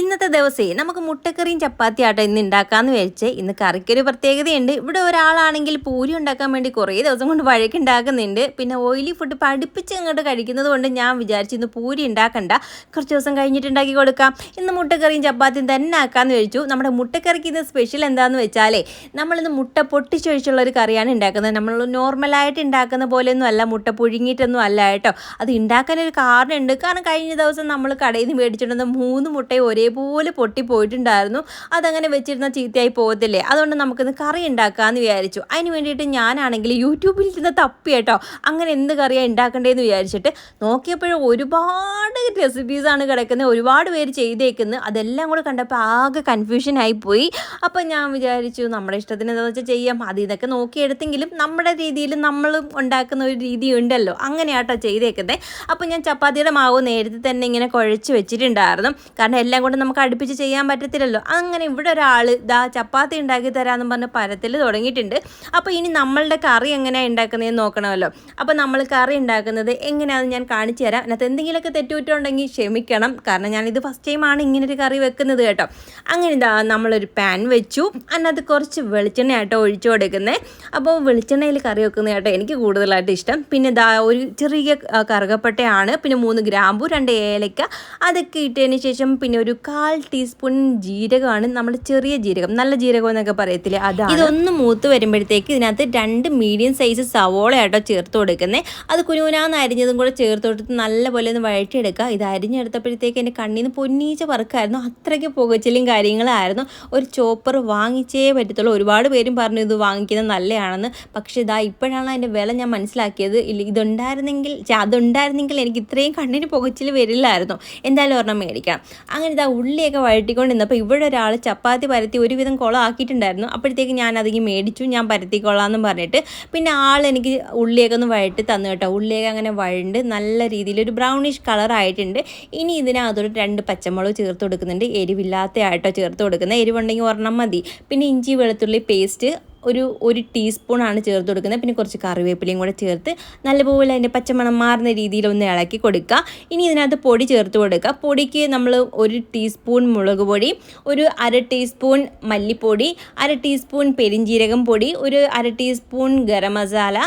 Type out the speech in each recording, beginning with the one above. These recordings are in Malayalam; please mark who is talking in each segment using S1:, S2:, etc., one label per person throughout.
S1: ഇന്നത്തെ ദിവസേ നമുക്ക് മുട്ടക്കറിയും ചപ്പാത്തി ആട്ടോ ഇന്ന് ഉണ്ടാക്കാന്ന് വെച്ച് ഇന്ന് കറിക്കൊരു പ്രത്യേകതയുണ്ട്. ഇവിടെ ഒരാളാണെങ്കിൽ പൂരി ഉണ്ടാക്കാൻ വേണ്ടി കുറേ ദിവസം കൊണ്ട് വഴക്കുണ്ടാക്കുന്നുണ്ട് പിന്നെ ഓയിലി ഫുഡ് പഠിപ്പിച്ച് അങ്ങോട്ട് കഴിക്കുന്നത് കൊണ്ട് ഞാൻ വിചാരിച്ചു ഇന്ന് പൂരി ഉണ്ടാക്കണ്ട കുറച്ച് ദിവസം കഴിഞ്ഞിട്ട് ഉണ്ടാക്കി കൊടുക്കാം. ഇന്ന് മുട്ടക്കറിയും ചപ്പാത്തിയും തന്നെ ആക്കാന്ന് വെച്ചു നമ്മുടെ മുട്ടക്കറിക്ക് ഇന്ന് സ്പെഷ്യൽ എന്താണെന്ന് വെച്ചാലേ നമ്മളിന്ന് മുട്ട പൊട്ടിച്ചൊഴിച്ചുള്ള ഒരു കറിയാണ് ഉണ്ടാക്കുന്നത് നമ്മൾ നോർമലായിട്ട് ഉണ്ടാക്കുന്ന പോലെയൊന്നും അല്ല മുട്ട പുഴുങ്ങിയിട്ടൊന്നും അല്ല കേട്ടോ. അത് ഉണ്ടാക്കാനൊരു കാരണമുണ്ട് കാരണം കഴിഞ്ഞ ദിവസം നമ്മൾ കടയിൽ നിന്ന് മേടിച്ചിട്ടുണ്ടെന്ന് മൂന്ന് മുട്ടയും ഒരേപോലെ പൊട്ടിപ്പോയിട്ടുണ്ടായിരുന്നു. അതങ്ങനെ വെച്ചിരുന്ന ചീത്തയായി പോകത്തില്ലേ? അതുകൊണ്ട് നമുക്കിന്ന് കറി ഉണ്ടാക്കാമെന്ന് വിചാരിച്ചു. അതിന് വേണ്ടിയിട്ട് ഞാനാണെങ്കിൽ യൂട്യൂബിൽ ഇരുന്ന് തപ്പി കേട്ടോ. അങ്ങനെ എന്ത് കറിയാണ് ഉണ്ടാക്കേണ്ടതെന്ന് വിചാരിച്ചിട്ട് നോക്കിയപ്പോഴും ഒരുപാട് റെസിപ്പീസാണ് കിടക്കുന്നത്. ഒരുപാട് പേര് ചെയ്തേക്കുന്നത്. അതെല്ലാം കൂടെ കണ്ടപ്പോൾ ആകെ കൺഫ്യൂഷൻ പോയി അപ്പം ഞാൻ വിചാരിച്ചു നമ്മുടെ ഇഷ്ടത്തിന് എന്താണെന്ന് വെച്ചാൽ ചെയ്യാം. അത് ഇതൊക്കെ നോക്കിയെടുത്തെങ്കിലും നമ്മുടെ രീതിയിൽ നമ്മൾ ഉണ്ടാക്കുന്ന ഒരു രീതി ഉണ്ടല്ലോ. അങ്ങനെയാട്ടോ ചെയ്തേക്കുന്നത് അപ്പം ഞാൻ ചപ്പാത്തിയുടെ മാവ് നേരത്തെ തന്നെ ഇങ്ങനെ കുഴച്ച് വെച്ചിട്ടുണ്ടായിരുന്നു. കാരണം എല്ലാം കൂടെ നമുക്ക് അടുപ്പിച്ച് ചെയ്യാൻ പറ്റത്തില്ലല്ലോ. അങ്ങനെ ഇവിടെ ഒരാൾ ദാ ചപ്പാത്തി ഉണ്ടാക്കി തരാമെന്ന് പറഞ്ഞ് പരത്തിൽ തുടങ്ങിയിട്ടുണ്ട്. അപ്പോൾ ഇനി നമ്മളുടെ കറി എങ്ങനെയാണ് ഉണ്ടാക്കുന്നതെന്ന് നോക്കണമല്ലോ. അപ്പോൾ നമ്മൾ കറി ഉണ്ടാക്കുന്നത് എങ്ങനെയാണെന്ന് ഞാൻ കാണിച്ചു തരാം. അതിനകത്ത് എന്തെങ്കിലുമൊക്കെ തെറ്റുറ്റുണ്ടെങ്കിൽ ക്ഷമിക്കണം. കാരണം ഞാനിത് ഫസ്റ്റ് ടൈമാണ് ഇങ്ങനെ ഒരു കറി വെക്കുന്നത് കേട്ടോ. അങ്ങനെ ഇതാ നമ്മളൊരു പാൻ വെച്ചു. അതിനകത്ത് കുറച്ച് വെളിച്ചെണ്ണ ആട്ടോ ഒഴിച്ചു കൊടുക്കുന്നത് അപ്പോൾ വെളിച്ചെണ്ണയിൽ കറി വെക്കുന്നത് കേട്ടോ എനിക്ക് കൂടുതലായിട്ട് ഇഷ്ടം. പിന്നെ ഇതാ ഒരു ചെറിയ കറുകപ്പട്ടയാണ്. പിന്നെ മൂന്ന് ഗ്രാമ്പു രണ്ട് ഏലക്ക. അതൊക്കെ ഇട്ടതിന് ശേഷം പിന്നെ ഒരു കാൽ ടീസ്പൂൺ ജീരകമാണ് നമ്മൾ ചെറിയ ജീരകം. നല്ല ജീരകം എന്നൊക്കെ പറയത്തില്ലേ? അതാണ്. ഇതൊന്ന് മൂത്ത് വരുമ്പോഴത്തേക്ക് ഇതിനകത്ത് രണ്ട് മീഡിയം സൈസ് സവോള ആട്ടോ ചേർത്ത് കൊടുക്കുന്നത് അത് കുനുകുനാന്ന് അരിഞ്ഞതും കൂടെ ചേർത്ത് കൊടുത്ത് നല്ലപോലെ ഒന്ന് വഴറ്റിയെടുക്കുക. ഇത് അരിഞ്ഞെടുത്തപ്പോഴത്തേക്ക് എന്റെ കണ്ണിൽ നിന്ന് പൊന്നീച്ച പറക്കായിരുന്നു. അത്രയ്ക്ക് പുകച്ചിലും കാര്യങ്ങളായിരുന്നു. ഒരു ചോപ്പർ വാങ്ങിച്ചേ പറ്റത്തുള്ളൂ. ഒരുപാട് പേരും പറഞ്ഞു ഇത് വാങ്ങിക്കുന്നത് നല്ലതാണെന്ന് പക്ഷേ ഇതാ ഇപ്പോഴാണ് അതിന്റെ വില ഞാൻ മനസ്സിലാക്കിയത്. ഇതുണ്ടായിരുന്നെങ്കിൽ അതുണ്ടായിരുന്നെങ്കിൽ എനിക്ക് ഇത്രയും കണ്ണിന് പുകച്ചിൽ വരില്ലായിരുന്നു. എന്തായാലും ഒരെണ്ണം മേടിക്കാം. അങ്ങനെ ഇതാ ഉള്ളിയൊക്കെ വഴറ്റിക്കൊണ്ടിരുന്നു അപ്പോൾ ഇവിടെ ഒരാൾ ചപ്പാത്തി പരത്തി ഒരുവിധം കുളം ആക്കിയിട്ടുണ്ടായിരുന്നു അപ്പോഴത്തേക്ക് ഞാൻ അതിങ്ങി മേടിച്ചു. ഞാൻ പരത്തിക്കൊള്ളാമെന്നും പറഞ്ഞിട്ട് പിന്നെ ആൾ എനിക്ക് ഉള്ളിയൊക്കെ ഒന്ന് വഴറ്റി തന്നു കേട്ടോ. ഉള്ളിയൊക്കെ അങ്ങനെ വഴണ്ട് നല്ല രീതിയിൽ ഒരു ബ്രൗണിഷ് കളർ ആയിട്ടുണ്ട്. ഇനി ഇതിനകത്തോട്ട് രണ്ട് പച്ചമുളക് ചേർത്ത് കൊടുക്കുന്നുണ്ട്. എരിവില്ലാത്ത ആയിട്ടോ ചേർത്ത് കൊടുക്കുന്നത്. എരിവുണ്ടെങ്കിൽ ഒരെണ്ണം മതി. പിന്നെ ഇഞ്ചി വെളുത്തുള്ളി പേസ്റ്റ് ഒരു ഒരു ടീസ്പൂണാണ് ചേർത്ത് കൊടുക്കുന്നത്. പിന്നെ കുറച്ച് കറിവേപ്പിലയും കൂടെ ചേർത്ത് നല്ലപോലെ അതിന്റെ പച്ചമണം മാറുന്ന രീതിയിൽ ഒന്ന് ഇളക്കി കൊടുക്കുക. ഇനി ഇതിനകത്ത് പൊടി ചേർത്ത് കൊടുക്കുക. പൊടിക്ക് നമ്മൾ ഒരു ടീസ്പൂൺ മുളക് പൊടി ഒരു അര ടീസ്പൂൺ മല്ലിപ്പൊടി അര ടീസ്പൂൺ പെരിഞ്ജീരകം പൊടി ഒരു അര ടീസ്പൂൺ ഗരം മസാല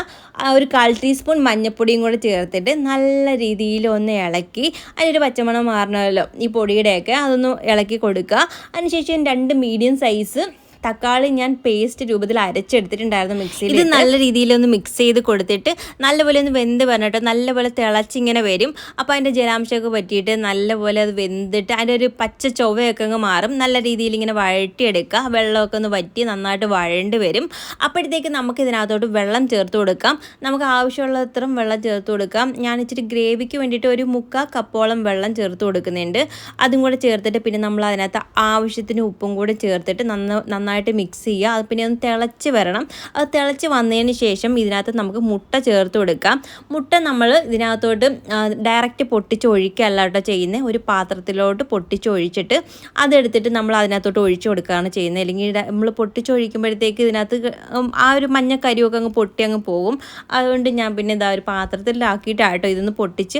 S1: ഒരു കാൽ ടീസ്പൂൺ മഞ്ഞൾപ്പൊടിയും കൂടെ ചേർത്തിട്ട് നല്ല രീതിയിൽ ഒന്ന് ഇളക്കി അതിനൊരു പച്ചമണം മാറണമല്ലോ ഈ പൊടിയുടെയൊക്കെ അതൊന്ന് ഇളക്കി കൊടുക്കുക. അതിനുശേഷം രണ്ട് മീഡിയം സൈസ് തക്കാളി ഞാൻ പേസ്റ്റ് രൂപത്തിൽ അരച്ചെടുത്തിട്ടുണ്ടായിരുന്നു മിക്സിയിൽ ഇത് നല്ല രീതിയിൽ ഒന്ന് മിക്സ് ചെയ്ത് കൊടുത്തിട്ട് നല്ലപോലെ ഒന്ന് വെന്ത് പറഞ്ഞിട്ട് നല്ലപോലെ തിളച്ചിങ്ങനെ വരും. അപ്പോൾ അതിന്റെ ജലാംശമൊക്കെ പറ്റിയിട്ട് നല്ലപോലെ അത് വെന്തിട്ട് അതിന്റെ ഒരു പച്ച ചൊവ്വയൊക്കെ അങ്ങ് മാറും. നല്ല രീതിയിൽ ഇങ്ങനെ വഴറ്റിയെടുക്കുക. വെള്ളമൊക്കെ ഒന്ന് വറ്റി നന്നായിട്ട് വഴണ്ട് വരും. അപ്പോഴത്തേക്ക് നമുക്ക് ഇതിനകത്തോട്ട് വെള്ളം ചേർത്ത് കൊടുക്കാം. നമുക്ക് ആവശ്യമുള്ള അത്രയും വെള്ളം ചേർത്ത് കൊടുക്കാം. ഞാൻ ഇച്ചിരി ഗ്രേവിക്ക് വേണ്ടിയിട്ട് ഒരു മുക്കാൽ കപ്പോളം വെള്ളം ചേർത്ത് കൊടുക്കുന്നുണ്ട്. അതും കൂടെ ചേർത്തിട്ട് പിന്നെ നമ്മൾ അതിനകത്ത് ആവശ്യത്തിന് ഉപ്പും കൂടെ ചേർത്തിട്ട് നന്ന നന്നായിട്ട് മിക്സ് ചെയ്യുക. അത് പിന്നെ ഒന്ന് തിളച്ച് വരണം. അത് തിളച്ച് വന്നതിന് ശേഷം ഇതിനകത്ത് നമുക്ക് മുട്ട ചേർത്ത് കൊടുക്കാം. മുട്ട നമ്മൾ ഇതിനകത്തോട്ട് ഡയറക്റ്റ് പൊട്ടിച്ചൊഴിക്കുകയല്ല കേട്ടോ ചെയ്യുന്നത്. ഒരു പാത്രത്തിലോട്ട് പൊട്ടിച്ചൊഴിച്ചിട്ട് അതെടുത്തിട്ട് നമ്മൾ അതിനകത്തോട്ട് ഒഴിച്ചു കൊടുക്കുകയാണ് ചെയ്യുന്നത്. അല്ലെങ്കിൽ നമ്മൾ പൊട്ടിച്ചൊഴിക്കുമ്പോഴത്തേക്ക് ഇതിനകത്ത് ആ ഒരു മഞ്ഞ കരിയൊക്കെ അങ്ങ് പൊട്ടി അങ്ങ് പോകും. അതുകൊണ്ട് ഞാൻ പിന്നെ ഇതാ ഒരു പാത്രത്തിലാക്കിയിട്ടാട്ടോ ഇതൊന്ന് പൊട്ടിച്ച്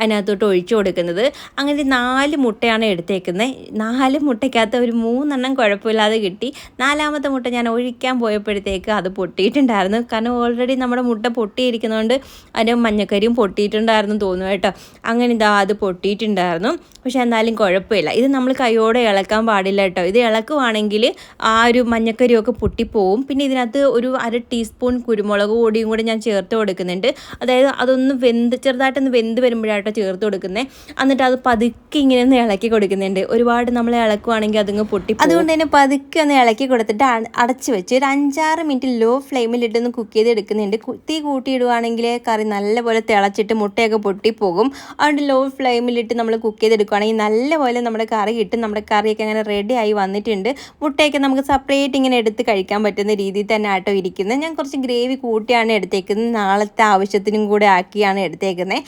S1: അതിനകത്തോട്ട് ഒഴിച്ചു കൊടുക്കുന്നത്. അങ്ങനെ നാല് മുട്ടയാണ് എടുത്തേക്കുന്നത്. നാല് മുട്ടയ്ക്കകത്ത് ഒരു മൂന്നെണ്ണം കുഴപ്പമില്ലാതെ കിട്ടി. നാലാമത്തെ മുട്ട ഞാൻ ഒഴിക്കാൻ പോയപ്പോഴത്തേക്ക് അത് പൊട്ടിയിട്ടുണ്ടായിരുന്നു. കാരണം ഓൾറെഡി നമ്മുടെ മുട്ട പൊട്ടിയിരിക്കുന്നതുകൊണ്ട് അതിന്റെ മഞ്ഞക്കരിയും പൊട്ടിയിട്ടുണ്ടായിരുന്നു തോന്നുന്നു കേട്ടോ. അങ്ങനെ ഇതാ അത് പൊട്ടിയിട്ടുണ്ടായിരുന്നു. പക്ഷേ എന്നാലും കുഴപ്പമില്ല. ഇത് നമ്മൾ കൈയോടെ ഇളക്കാൻ പാടില്ല കേട്ടോ. ഇത് ഇളക്കുവാണെങ്കിൽ ആ ഒരു മഞ്ഞക്കരിയൊക്കെ പൊട്ടിപ്പോവും. പിന്നെ ഇതിനകത്ത് ഒരു അര ടീസ്പൂൺ കുരുമുളക് പൊടിയും കൂടി ഞാൻ ചേർത്ത് കൊടുക്കുന്നുണ്ട്. അതായത് അതൊന്ന് വെന്ത് ചെറുതായിട്ടൊന്ന് വെന്ത് വരുമ്പോഴായിട്ടോ ചേർത്ത് കൊടുക്കുന്നത് എന്നിട്ട് അത് പതുക്കെ ഇങ്ങനെ ഒന്ന് ഇളക്കി കൊടുക്കുന്നുണ്ട്. ഒരുപാട് നമ്മൾ ഇളക്കുവാണെങ്കിൽ അതങ്ങ് പൊട്ടി അതുകൊണ്ട് തന്നെ പതുക്കെ ഒന്ന് ഇളക്കി കൊടുത്തിട്ട് അടച്ചു വെച്ച് ഒരു അഞ്ചാറ് മിനിറ്റ് ലോ ഫ്ലെയിമിലിട്ടൊന്ന് കുക്ക് ചെയ്ത് എടുക്കുന്നുണ്ട്. തീ കൂട്ടിയിടുവാണെങ്കിൽ കറി നല്ലപോലെ തിളച്ചിട്ട് മുട്ടയൊക്കെ പൊട്ടിപ്പോകും അതുകൊണ്ട് ലോ ഫ്ലെയിമിലിട്ട് നമ്മൾ കുക്ക് ചെയ്തെടുക്കുകയാണെങ്കിൽ നല്ലപോലെ നമ്മുടെ കറി കിട്ടും. നമ്മുടെ കറിയൊക്കെ അങ്ങനെ റെഡി ആയി വന്നിട്ടുണ്ട്. മുട്ടയൊക്കെ നമുക്ക് സെപ്പറേറ്റ് ഇങ്ങനെ എടുത്ത് കഴിക്കാൻ പറ്റുന്ന രീതിയിൽ തന്നെ ആട്ടോ ഇരിക്കുന്നത്. ഞാൻ കുറച്ച് ഗ്രേവി കൂട്ടിയാണ് എടുത്തേക്കുന്നത്. നാളത്തെ ആവശ്യത്തിനും കൂടെ ആക്കിയാണ് എടുത്തേക്കുന്നത്.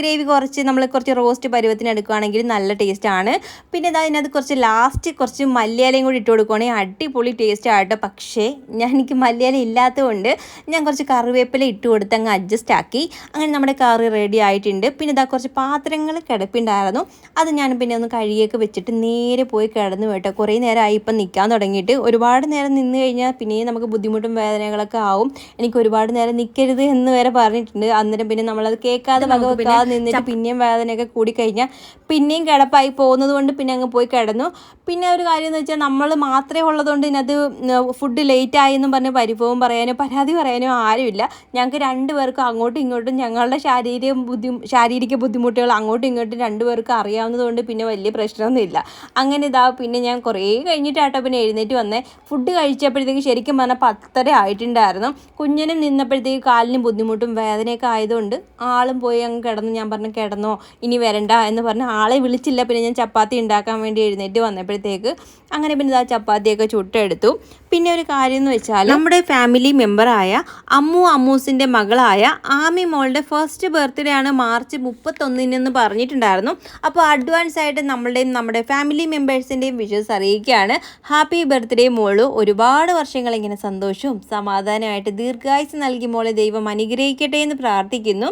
S1: ഗ്രേവി കുറച്ച് നമ്മൾ കുറച്ച് റോസ്റ്റ് പരുവത്തിന് എടുക്കുകയാണെങ്കിൽ നല്ല ടേസ്റ്റാണ് പിന്നെ ഇതാ ഇതിനകത്ത് കുറച്ച് ലാസ്റ്റ് കുറച്ച് മല്ലിയാലയും കൂടി ഇട്ട് കൊടുക്കുകയാണെങ്കിൽ അടിപൊളി ടേസ്റ്റ് ആട്ടോ. പക്ഷേ ഞാൻ എനിക്ക് മലയാളം ഇല്ലാത്തതുകൊണ്ട് ഞാൻ കുറച്ച് കറിവേപ്പില ഇട്ട് കൊടുത്ത് അങ്ങ് അഡ്ജസ്റ്റ് ആക്കി. അങ്ങനെ നമ്മുടെ കറി റെഡി ആയിട്ടുണ്ട്. പിന്നെ ഇതാ കുറച്ച് പാത്രങ്ങൾ കിടപ്പുണ്ടായിരുന്നു. അത് ഞാൻ പിന്നെ ഒന്ന് കഴുകിയൊക്കെ വെച്ചിട്ട് നേരെ പോയി കിടന്നു കേട്ടോ. കുറേ നേരമായി ഇപ്പം നിൽക്കാൻ തുടങ്ങിയിട്ട്. ഒരുപാട് നേരം നിന്ന് കഴിഞ്ഞാൽ പിന്നെയും നമുക്ക് ബുദ്ധിമുട്ടും വേദനകളൊക്കെ ആവും. എനിക്ക് ഒരുപാട് നേരം നിൽക്കരുത് എന്ന് വരെ പറഞ്ഞിട്ടുണ്ട്. അന്നേരം പിന്നെ നമ്മളത് കേൾക്കാതെ വകവെക്കാതെ നിന്നിട്ട് പിന്നെയും വേദനയൊക്കെ കൂടിക്കഴിഞ്ഞാൽ പിന്നെയും കിടപ്പായി പോകുന്നത് കൊണ്ട് പിന്നെ അങ്ങ് പോയി കിടന്നു. പിന്നെ ഒരു കാര്യം എന്ന് വെച്ചാൽ നമ്മൾ മാത്രമേ ഉള്ളതുകൊണ്ട് ഇതിനകത്ത് ഫുഡ് ലേറ്റ് ആയി എന്നും പറഞ്ഞ് പരിഭവം പറയാനോ പരാതി പറയാനോ ആരുമില്ല. ഞങ്ങൾക്ക് രണ്ടുപേർക്കും അങ്ങോട്ടും ഇങ്ങോട്ടും ഞങ്ങളുടെ ശാരീരിക ബുദ്ധി ശാരീരിക ബുദ്ധിമുട്ടുകൾ അങ്ങോട്ടും ഇങ്ങോട്ടും രണ്ടുപേർക്കും അറിയാവുന്നതുകൊണ്ട് പിന്നെ വലിയ പ്രശ്നമൊന്നുമില്ല. അങ്ങനെ ഇതാ പിന്നെ ഞാൻ കുറേ കഴിഞ്ഞിട്ടാട്ടോ പിന്നെ എഴുന്നേറ്റ് വന്നേ. ഫുഡ് കഴിച്ചപ്പോഴത്തേക്ക് ശരിക്കും പറഞ്ഞാൽ പത്തര ആയിട്ടുണ്ടായിരുന്നു. കുഞ്ഞിനും നിന്നപ്പോഴത്തേക്ക് കാലിന് ബുദ്ധിമുട്ടും വേദനയൊക്കെ ആയതുകൊണ്ട് ആളും പോയി അങ്ങ് കിടന്നു. ഞാൻ പറഞ്ഞു കിടന്നോ ഇനി വരണ്ട എന്ന് പറഞ്ഞ് ആളെ വിളിച്ചില്ല. പിന്നെ ഞാൻ ചപ്പാത്തി ഉണ്ടാക്കാൻ വേണ്ടി എഴുന്നേറ്റ് വന്നപ്പോഴത്തേക്ക്. അങ്ങനെ പിന്നെ ഇതാ ചപ്പാത്തിയൊക്കെ ചുട്ടെടുത്തു. പിന്നെ ഒരു കാര്യം എന്ന് വെച്ചാൽ നമ്മുടെ ഫാമിലി മെമ്പറായ അമ്മു അമ്മൂസിന്റെ മകളായ ആമി മോളുടെ ഫസ്റ്റ് ബർത്ത്ഡേ ആണ് മാർച്ച് മുപ്പത്തൊന്നിനെന്ന് പറഞ്ഞിട്ടുണ്ടായിരുന്നു. അപ്പോൾ അഡ്വാൻസ് ആയിട്ട് നമ്മളുടെയും നമ്മുടെ ഫാമിലി മെമ്പേഴ്സിന്റെയും വിഷസ് അറിയിക്കുകയാണ്. ഹാപ്പി ബർത്ത്ഡേ മോൾ. ഒരുപാട് വർഷങ്ങൾ ഇങ്ങനെ സന്തോഷവും സമാധാനമായിട്ട് ദീർഘായുസ് നൽകി മോളെ ദൈവം അനുഗ്രഹിക്കട്ടെ എന്ന് പ്രാർത്ഥിക്കുന്നു.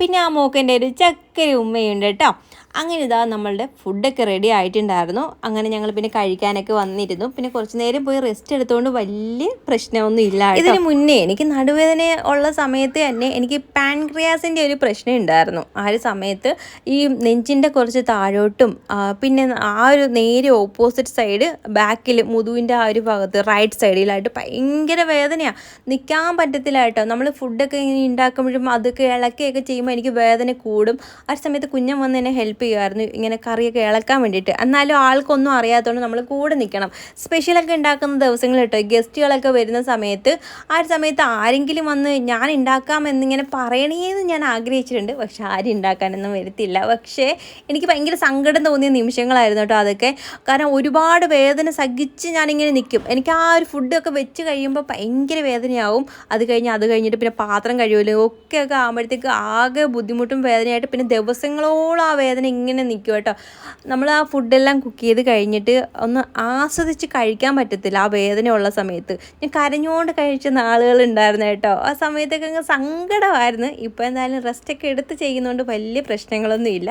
S1: പിന്നെ ആ മോക്കന്റെ ഒരു ചക്കര ഉമ്മയുണ്ട് കേട്ടോ. അങ്ങനെ ഇതാ നമ്മളുടെ ഫുഡൊക്കെ റെഡി ആയിട്ടുണ്ടായിരുന്നു. അങ്ങനെ ഞങ്ങൾ പിന്നെ കഴിക്കാനൊക്കെ വന്നിരുന്നു. പിന്നെ കുറച്ച് നേരം പോയി റെസ്റ്റ് എടുത്തുകൊണ്ട് വലിയ പ്രശ്നമൊന്നും ഇല്ല ഇതിന് മുന്നേ എനിക്ക് നടുവേദന ഉള്ള സമയത്ത് തന്നെ എനിക്ക് പാൻക്രിയാസിന്റെ ഒരു പ്രശ്നം ഉണ്ടായിരുന്നു. ആ ഒരു സമയത്ത് ഈ നെഞ്ചിന്റെ കുറച്ച് താഴോട്ടും പിന്നെ ആ ഒരു നേരെ ഓപ്പോസിറ്റ് സൈഡ് ബാക്കിൽ മുതുവിന്റെ ആ ഒരു ഭാഗത്ത് റൈറ്റ് സൈഡിലായിട്ട് ഭയങ്കര വേദനയാണ് നിൽക്കാൻ പറ്റത്തില്ല കേട്ടോ. നമ്മൾ ഫുഡൊക്കെ ഇങ്ങനെ ഉണ്ടാക്കുമ്പോഴും അതൊക്കെ ഇളക്കുകയൊക്കെ ചെയ്യുമ്പോൾ എനിക്ക് വേദന കൂടും. ആ സമയത്ത് കുഞ്ഞൻ വന്ന് എന്നെ ഹെൽപ്പ് ചെയ്യുമായിരുന്നു ഇങ്ങനെ കറിയൊക്കെ ഇളക്കാൻ വേണ്ടിയിട്ട്. എന്നാലും ആൾക്കൊന്നും അറിയാത്തതുകൊണ്ട് നമ്മൾ കൂടെ നിൽക്കണം സ്പെഷ്യലൊക്കെ ഉണ്ടാക്കുന്ന ദിവസങ്ങൾ കേട്ടോ. ഗസ്റ്റുകളൊക്കെ വരുന്ന സമയത്ത് ആ ഒരു സമയത്ത് ആരെങ്കിലും വന്ന് ഞാൻ ഉണ്ടാക്കാം എന്നിങ്ങനെ പറയണേന്ന് ഞാൻ ആഗ്രഹിച്ചിട്ടുണ്ട്. പക്ഷെ ആരും ഉണ്ടാക്കാനൊന്നും വരത്തില്ല. പക്ഷേ എനിക്ക് ഭയങ്കര സങ്കടം തോന്നിയ നിമിഷങ്ങളായിരുന്നു കേട്ടോ അതൊക്കെ. കാരണം ഒരുപാട് വേദന സഹിച്ച് ഞാനിങ്ങനെ നിൽക്കും എനിക്ക് ആ ഒരു ഫുഡൊക്കെ വെച്ച് കഴിയുമ്പോൾ ഭയങ്കര വേദനയാവും. അത് കഴിഞ്ഞ് അത് കഴിഞ്ഞിട്ട് പിന്നെ പാത്രം കഴിയുമല്ലോ ഒക്കെ ഒക്കെ ആകുമ്പോഴത്തേക്ക് ആകെ ബുദ്ധിമുട്ടും വേദനയായിട്ട് പിന്നെ ദിവസങ്ങളോളം ആ വേദന ഇങ്ങനെ നിൽക്കും കേട്ടോ. നമ്മൾ ആ ഫുഡെല്ലാം കുക്ക് ചെയ്ത് കഴിഞ്ഞിട്ട് ഒന്ന് ആസ്വദിച്ച് കഴിക്കാൻ പറ്റത്തില്ല ആ വേദനയുള്ള സമയത്ത്. ഞാൻ കരഞ്ഞുകൊണ്ട് കഴിച്ച നാളുകൾ ഉണ്ടായിരുന്നു കേട്ടോ. ആ സമയത്തൊക്കെ അങ്ങ് സങ്കടമായിരുന്നു. ഇപ്പോൾ എന്തായാലും റെസ്റ്റൊക്കെ എടുത്ത് ചെയ്യുന്നതുകൊണ്ട് വലിയ പ്രശ്നങ്ങളൊന്നും ഇല്ല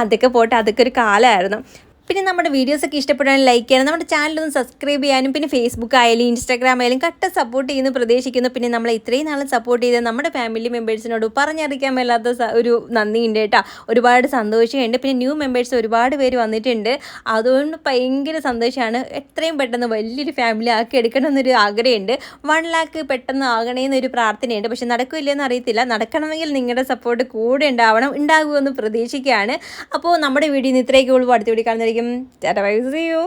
S1: അതൊക്കെ പോട്ടെ അതൊക്കെ ഒരു കാലമായിരുന്നു. പിന്നെ നമ്മുടെ വീഡിയോസ് ഒക്കെ ഇഷ്ടപ്പെടാൻ ലൈക്ക് ചെയ്യണം നമ്മുടെ ചാനൽ ഒന്ന് സബ്സ്ക്രൈബ് ചെയ്യാനും പിന്നെ ഫേസ്ബുക്ക് ആയാലും ഇൻസ്റ്റാഗ്രാം ആയാലും കട്ട സപ്പോർട്ട് ചെയ്യുന്നു പ്രതീക്ഷിക്കുന്നു. പിന്നെ നമ്മളെ ഇത്രയും നാളെ സപ്പോർട്ട് ചെയ്ത നമ്മുടെ ഫാമിലി മെമ്പേഴ്സിനോട് പറഞ്ഞറിയിക്കാൻ മേലാത്ത ഒരു നന്ദിയുണ്ട് കേട്ടോ. ഒരുപാട് സന്തോഷമുണ്ട്. പിന്നെ ന്യൂ മെമ്പേഴ്സ് ഒരുപാട് പേര് വന്നിട്ടുണ്ട്. അതുകൊണ്ട് ഭയങ്കര സന്തോഷമാണ്. എത്രയും പെട്ടെന്ന് വലിയൊരു ഫാമിലി ആക്കി എടുക്കണമെന്നൊരു ആഗ്രഹമുണ്ട്. വൺ ലാക്ക് പെട്ടെന്ന് ആകണേന്നൊരു പ്രാർത്ഥനയുണ്ട്. പക്ഷെ നടക്കില്ലെന്ന് അറിയത്തില്ല. നടക്കണമെങ്കിൽ നിങ്ങളുടെ സപ്പോർട്ട് കൂടെ ഉണ്ടാവണം ഉണ്ടാകുമെന്ന് പ്രതീക്ഷിക്കുകയാണ്. അപ്പോൾ നമ്മുടെ വീഡിയോ ഇത്രയൊക്കെ ഉള്ളൂ. അടുത്ത video Tata bye see you